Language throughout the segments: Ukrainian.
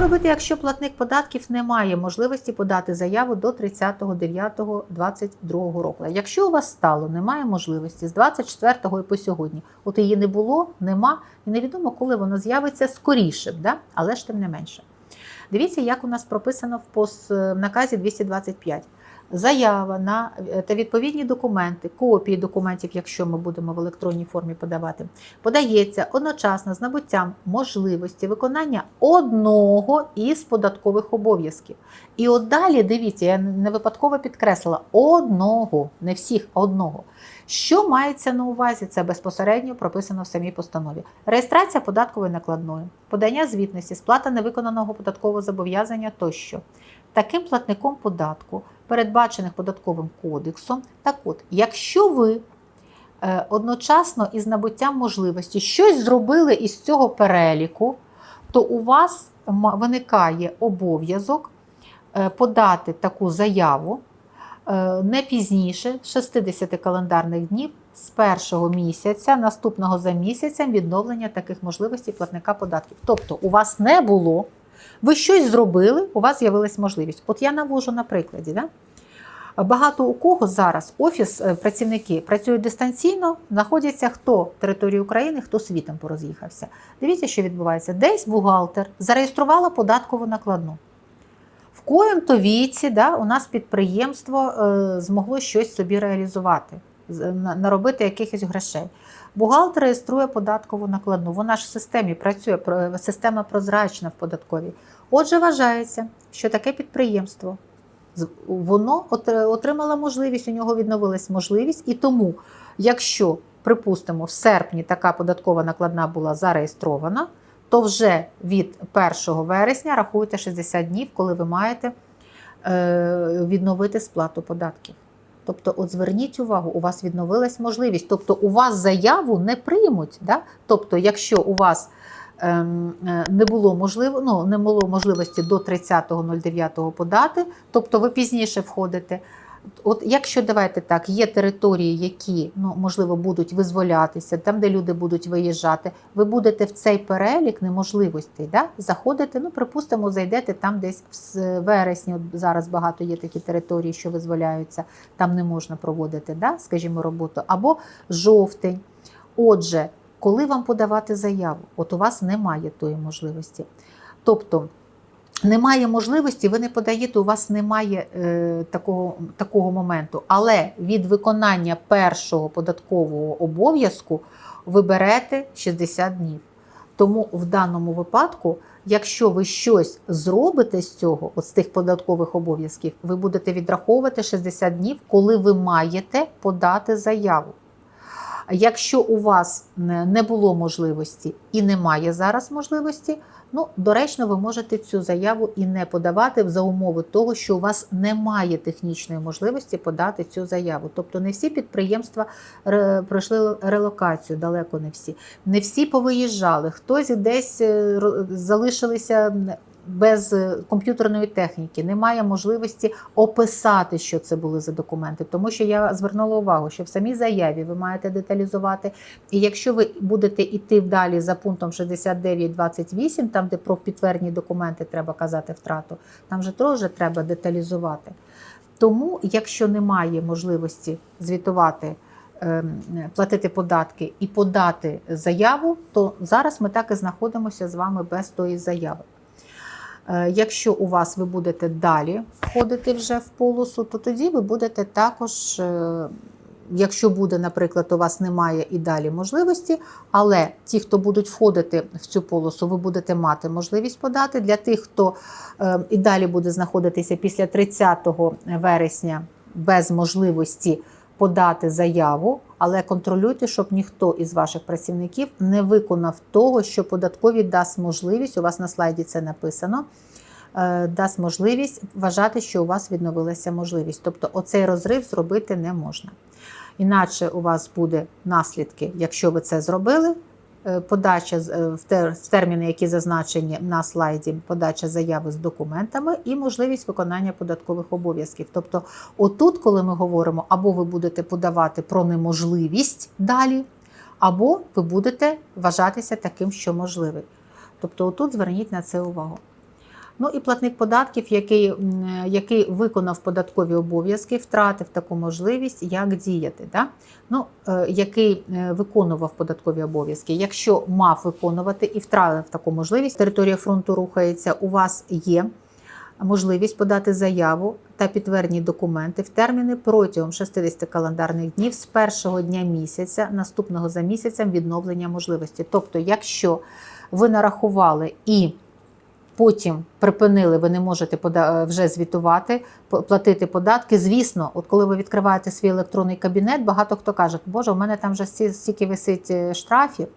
Робити, якщо платник податків не має можливості подати заяву до 30.09.22 року? Якщо у вас стало, немає можливості з 24-го і по сьогодні, от її не було, нема, і невідомо, коли вона з'явиться скоріше, да? але ж тим не менше. Дивіться, як у нас прописано в в наказі 225. Заява на е, та відповідні документи, копії документів, якщо ми будемо в електронній формі подавати, подається одночасно з набуттям можливості виконання одного із податкових обов'язків. І от далі дивіться, я не випадково підкреслила одного, не всіх, а одного. Що мається на увазі? Це безпосередньо прописано в самій постанові. Реєстрація податкової накладної, подання звітності, сплата невиконаного податкового зобов'язання тощо. Таким платником податку, передбачених податковим кодексом, так от, якщо ви е, одночасно із набуттям можливості щось зробили із цього переліку, то у вас виникає обов'язок е, подати таку заяву е, не пізніше 60 календарних днів з першого місяця, наступного за місяцем відновлення таких можливостей платника податків. Тобто у вас не було, ви щось зробили, у вас з'явилась можливість. От я навожу на прикладі. Да? Багато у кого зараз офіс е, працівники працюють дистанційно, знаходяться хто території України, хто світом пороз'їхався. Дивіться, що відбувається. Десь бухгалтер зареєструвала податкову накладну. В коєм-то віці да, у нас підприємство е, змогло щось собі реалізувати, наробити якихось грошей. Бухгалтер реєструє податкову накладну. Вона ж в системі працює, система прозрачна в податковій. Отже, вважається, що таке підприємство воно отримало можливість, у нього відновилась можливість, і тому, якщо, припустимо, в серпні така податкова накладна була зареєстрована, то вже від 1 вересня рахуйте 60 днів, коли ви маєте е, відновити сплату податків. Тобто, от зверніть увагу, у вас відновилась можливість. Тобто, у вас заяву не приймуть. Да? Тобто, якщо у вас ем, е, не було можливо, ну, не було можливості до 30.09 подати, тобто ви пізніше входите. От якщо давайте так, є території, які ну можливо будуть визволятися, там де люди будуть виїжджати, ви будете в цей перелік неможливостей, да? заходите. Ну, припустимо, зайдете там десь в вересні. От зараз багато є такі території, що визволяються, там не можна проводити, да? скажімо, роботу, або жовтень. Отже, коли вам подавати заяву, от у вас немає тої можливості. Тобто немає можливості, ви не подаєте, у вас немає е, такого, такого моменту. Але від виконання першого податкового обов'язку ви берете 60 днів. Тому в даному випадку, якщо ви щось зробите з цього, от з тих податкових обов'язків, ви будете відраховувати 60 днів, коли ви маєте подати заяву. Якщо у вас не було можливості і немає зараз можливості, ну доречно, ви можете цю заяву і не подавати за умови того, що у вас немає технічної можливості подати цю заяву. Тобто не всі підприємства пройшли релокацію, далеко не всі. Не всі повиїжджали, хтось десь е, залишилися без е, комп'ютерної техніки, немає можливості описати, що це були за документи. Тому що я звернула увагу, що в самій заяві ви маєте деталізувати. І якщо ви будете йти далі за пунктом 69.28, там де про підтверджені документи треба казати втрату, там же теж треба деталізувати. Тому, якщо немає можливості звітувати. ем, Платити податки і подати заяву, то зараз ми так і знаходимося з вами без тої заяви. Е, Якщо у вас ви будете далі входити вже в полосу, то тоді ви будете також, е, якщо буде, наприклад, у вас немає і далі можливості, але ті, хто будуть входити в цю полосу, ви будете мати можливість подати. Для тих, хто е, і далі буде знаходитися після 30 вересня без можливості подати заяву, але контролюйте, щоб ніхто із ваших працівників не виконав того, що податкові дасть можливість. У вас на слайді це написано. е, Дасть можливість вважати, що у вас відновилася можливість. Тобто, оцей розрив зробити не можна. Іначе у вас буде наслідки, якщо ви це зробили. Е, Подача е, в терміни, які зазначені на слайді, подача заяви з документами і можливість виконання податкових обов'язків. Тобто, отут, коли ми говоримо, або ви будете подавати про неможливість далі, або ви будете вважатися таким, що можливий. Тобто, отут зверніть на це увагу. Ну і платник податків, який, який виконав податкові обов'язки, втратив таку можливість, як діяти. Да? Ну, е, який е, виконував податкові обов'язки. Якщо мав виконувати і втратив таку можливість, територія фронту рухається, у вас є можливість подати заяву та підтвердні документи в терміни протягом 60 календарних днів з першого дня місяця, наступного за місяцем відновлення можливості. Тобто, якщо ви нарахували і потім припинили, ви не можете пода- вже звітувати, платити податки. Звісно, от коли ви відкриваєте свій електронний кабінет, багато хто каже, Боже, у мене там вже стільки висить е, штрафів.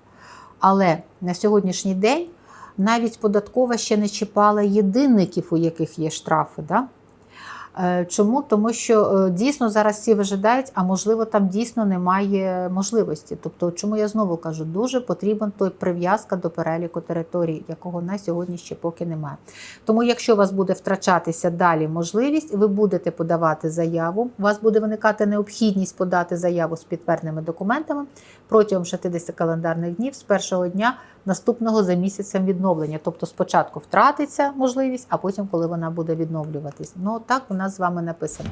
Але на сьогоднішній день навіть податкова ще не чіпала єдинників, у яких є штрафи. Да? Е, Чому? Тому що е, дійсно зараз всі вижидають, а можливо, там дійсно немає можливості. Тобто, чому я знову кажу, дуже потрібен той прив'язка до переліку територій, якого на сьогодні ще поки немає. Тому, якщо у вас буде втрачатися далі можливість, ви будете подавати заяву. У вас буде виникати необхідність подати заяву з підтвердними документами протягом 60 календарних днів з першого дня наступного за місяцем відновлення. Тобто спочатку втратиться можливість, а потім, коли вона буде відновлюватись. Ну так у нас з вами написано.